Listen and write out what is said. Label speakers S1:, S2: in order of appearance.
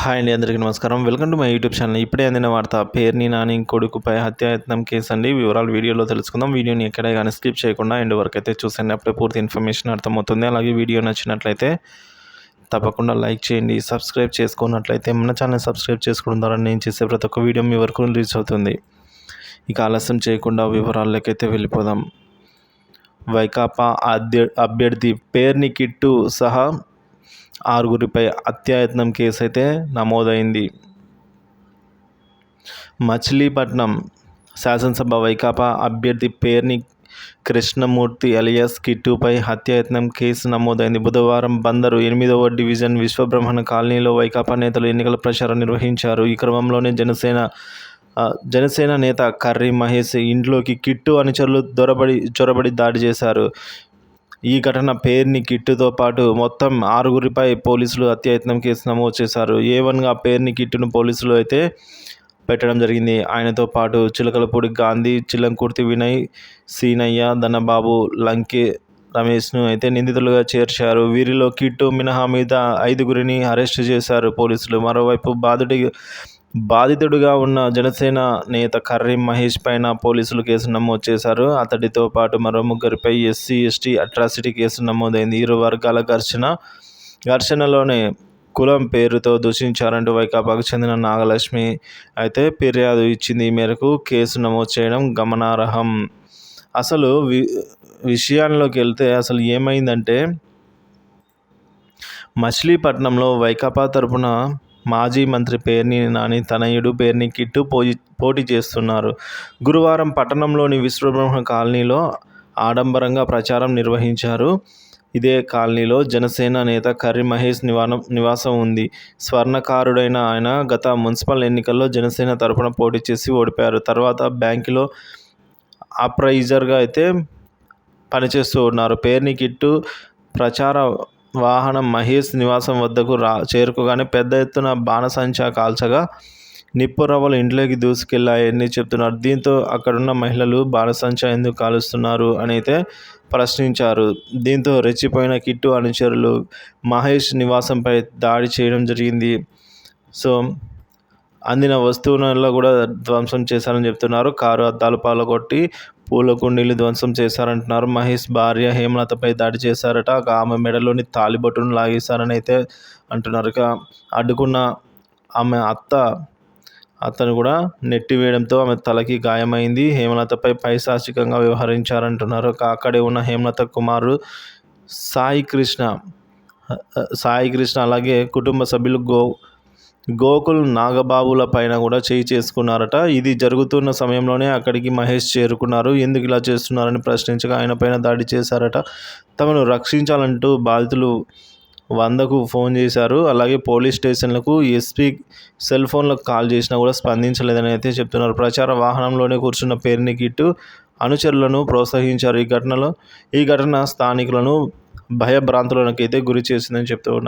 S1: Hi అండి అందరికీ నమస్కారం. Welcome to my YouTube channel. ఇప్పుడే అందిన వార్త పేర్ని నాని కొడుకుపై హత్యాయత్నం కేసు అండి వివరాలు వీడియోలో తెలుసుకుందాం. వీడియోని ఎక్కడ కానీ స్కిప్ చేయకుండా ఎండ్ వరకు అయితే చూసండి అప్పుడే పూర్తి ఇన్ఫర్మేషన్ అర్థమవుతుంది. అలాగే వీడియో నచ్చినట్లయితే తప్పకుండా లైక్ చేయండి. సబ్స్క్రైబ్ చేసుకున్నట్లయితే మన ఛానల్ సబ్స్క్రైబ్ చేసుకోవడం ద్వారా నేను చేసే ప్రతి ఒక్క వీడియో మీ వరకు రిలీజ్ అవుతుంది. ఇక ఆలస్యం చేయకుండా వివరాల్లోకైతే వెళ్ళిపోదాం. వైకాపా అభ్యర్థి పేర్ని కిట్టు సహా ఆరుగురిపై హత్యాయత్నం కేసు అయితే నమోదైంది. మచిలీపట్నం శాసనసభ వైకాపా అభ్యర్థి పేర్ని కృష్ణమూర్తి అలియాస్ కిట్టుపై హత్యాయత్నం కేసు నమోదైంది. బుధవారం బందరు ఎనిమిదవ డివిజన్ విశ్వబ్రహ్మణ కాలనీలో వైకాపా నేతలు ఎన్నికల ప్రచారం నిర్వహించారు. ఈ క్రమంలోనే జనసేన జనసేన నేత కర్రీ మహేష్ ఇంట్లోకి కిట్టు అనుచరులు దొరబడి చొరబడి దాడి చేశారు. ఈ ఘటన పేర్ని కిట్టుతో పాటు మొత్తం ఆరుగురిపై పోలీసులు హత్యాయత్నం కేసు నమోదు చేశారు. ఏ వన్గా పేర్ని కిట్టును పోలీసులు అయితే పెట్టడం జరిగింది. ఆయనతో పాటు చిలకలపూడి గాంధీ చిలంకుర్తి వినయ్ సీనయ్య ధనబాబు లంకే రమేష్ను అయితే నిందితులుగా చేర్చారు. వీరిలో కిట్టు మినహా మీద ఐదుగురిని అరెస్టు చేశారు పోలీసులు. మరోవైపు బాధుడి బాధితుడిగా ఉన్న జనసేన నేత కర్రీ మహేష్ పైన పోలీసులు కేసు నమోదు చేశారు. అతడితో పాటు మరో ముగ్గురిపై ఎస్సీ ఎస్టీ అట్రాసిటీ కేసు నమోదైంది. ఇరు వర్గాల ఘర్షణ ఘర్షణలోనే కులం పేరుతో దూషించారంటూ వైకాపాకు చెందిన నాగలక్ష్మి అయితే ఫిర్యాదు ఇచ్చింది. ఈ మేరకు కేసు నమోదు చేయడం గమనార్హం. అసలు వి విషయాల్లోకి వెళ్తే అసలు ఏమైందంటే మచిలీపట్నంలో వైకాపా తరపున మాజీ మంత్రి పేర్ని నాని తనయుడు పేర్ని కిట్టు పోయి పోటీ చేస్తున్నారు. గురువారం పట్టణంలోని విశ్వబ్రహ్మ కాలనీలో ఆడంబరంగా ప్రచారం నిర్వహించారు. ఇదే కాలనీలో జనసేన నేత కర్రి మహేష్ నివానం నివాసం ఉంది. స్వర్ణకారుడైన ఆయన గత మున్సిపల్ ఎన్నికల్లో జనసేన తరఫున పోటీ చేసి ఓడిపోయారు. తర్వాత బ్యాంకులో అప్రైజర్గా అయితే పనిచేస్తూ ఉన్నారు. పేర్ని కిట్టు ప్రచార వాహనం మహేష్ నివాసం వద్దకు రా చేరుకోగానే పెద్ద ఎత్తున బాణసంచా కాల్చగా నిప్పు రవ్వలు ఇంట్లోకి దూసుకెళ్ళాయని చెప్తున్నారు. దీంతో అక్కడున్న మహిళలు బాణసంచా ఎందుకు కాలుస్తున్నారు అని అయితే ప్రశ్నించారు. దీంతో రెచ్చిపోయిన కిట్టు అనుచరులు మహేష్ నివాసంపై దాడి చేయడం జరిగింది. సో అందిన వస్తువులలో కూడా ధ్వంసం చేశారని చెప్తున్నారు. కారు అద్దాలు పాలగొట్టి పూల కుండీలు ధ్వంసం చేశారంటున్నారు. మహేష్ భార్య హేమలతపై దాడి చేశారట. ఆమె మెడలోని తాలిబొట్టును లాగేశారని అయితే అంటున్నారు. ఇక అడ్డుకున్న ఆమె అత్త అతను కూడా నెట్టివేయడంతో ఆమె తలకి గాయమైంది. హేమలతపై పైశాచికంగా వ్యవహరించారంటున్నారు. అక్కడే ఉన్న హేమలత కుమారుడు సాయి కృష్ణ సాయి కృష్ణ అలాగే కుటుంబ సభ్యులు గో గోకుల్ నాగబాబుల పైన కూడా చేయి చేసుకున్నారట. ఇది జరుగుతున్న సమయంలోనే అక్కడికి మహేష్ చేరుకున్నారు. ఎందుకు ఇలా చేస్తున్నారని ప్రశ్నించగా ఆయన పైన దాడి చేశారట. తమను రక్షించాలంటూ బాధితులు వందకు ఫోన్ చేశారు. అలాగే పోలీస్ స్టేషన్లకు ఎస్పీ సెల్ ఫోన్లకు కాల్ చేసినా కూడా స్పందించలేదని అయితే చెప్తున్నారు. ప్రచార వాహనంలోనే కూర్చున్న పేరుని కిట్టు అనుచరులను ప్రోత్సహించారు. ఈ ఘటనలో ఈ ఘటన స్థానికులను భయభ్రాంతులకైతే గురి చేసిందని చెప్తూ ఉన్నారు.